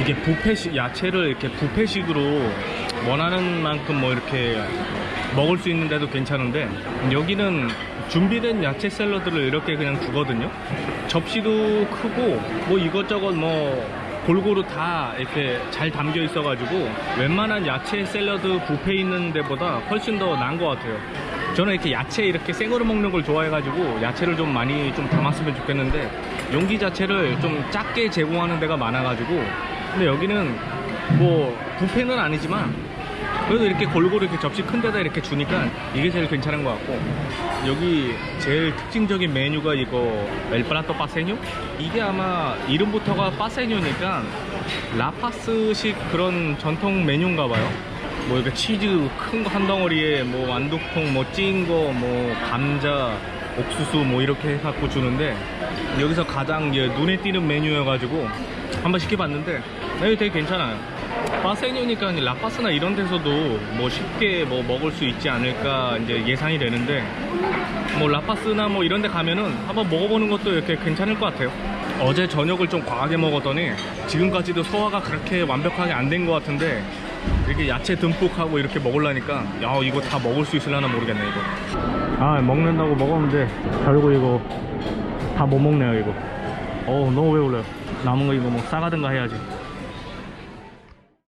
이게 부페식 야채를 이렇게 부페식으로 원하는 만큼 뭐 이렇게 먹을 수 있는데도 괜찮은데 여기는 준비된 야채 샐러드를 이렇게 그냥 주거든요. 접시도 크고 뭐 이것저것 뭐 골고루 다 이렇게 잘 담겨 있어 가지고 웬만한 야채 샐러드 뷔페 있는 데보다 훨씬 더 나은 것 같아요. 저는 이렇게 야채 이렇게 생으로 먹는 걸 좋아해 가지고 야채를 좀 많이 좀 담았으면 좋겠는데 용기 자체를 좀 작게 제공하는 데가 많아 가지고 근데 여기는 뭐 뷔페는 아니지만 그래도 이렇게 골고루 이렇게 접시 큰 데다 이렇게 주니까 이게 제일 괜찮은 것 같고. 여기 제일 특징적인 메뉴가 이거 엘프라토 파세뇨 이게 아마 이름부터가 파세뇨니까 라파스식 그런 전통 메뉴인가 봐요. 뭐 이렇게 치즈 큰 거 한 덩어리에 뭐 완두콩 뭐 찐 거 뭐 감자 옥수수 뭐 이렇게 해갖고 주는데 여기서 가장 눈에 띄는 메뉴여가지고 한번 시켜봤는데 네, 되게 괜찮아요. 이제 라파스나 이런 데서도 뭐 쉽게 뭐 먹을 수 있지 않을까 이제 예상이 되는데 뭐 라파스나 뭐 이런 데 가면은 한번 먹어보는 것도 이렇게 괜찮을 것 같아요. 어제 저녁을 좀 과하게 먹었더니 지금까지도 소화가 그렇게 완벽하게 안 된 것 같은데 이렇게 야채 듬뿍 하고 이렇게 먹으려니까 야 이거 다 먹을 수 있으려나 모르겠네 이거. 아 먹는다고 먹었는데 결국 이거 다 못 먹네요 이거. 어우 너무 배불러요. 남은 거 이거 뭐 싸가든가 해야지